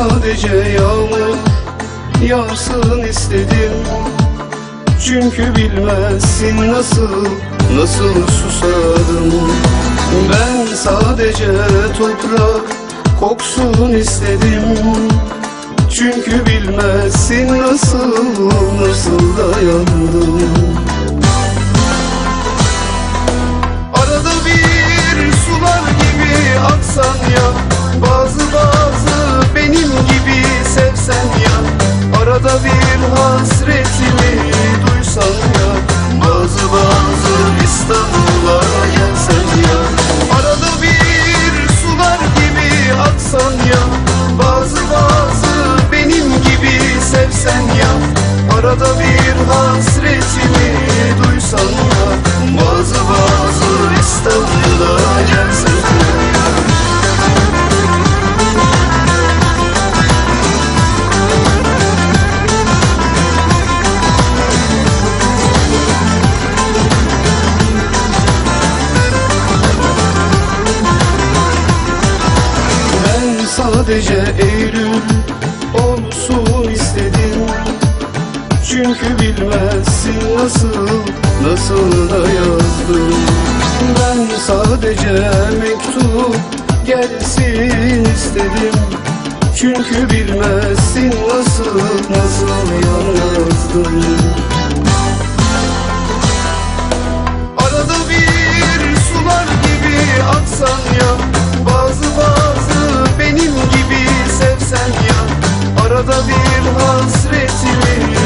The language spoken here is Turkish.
Sadece yağmur yağsın istedim. Çünkü bilmezsin nasıl, nasıl susadım. Ben sadece toprak koksun istedim. Çünkü bilmezsin nasıl, nasıl dayandım. Sadece Eylül olsun istedim. Çünkü bilmezsin nasıl, nasıl da yazdım. Ben sadece mektup gelsin istedim. Çünkü bilmezsin nasıl, nasıl yalnızdım Arada bir hasretimi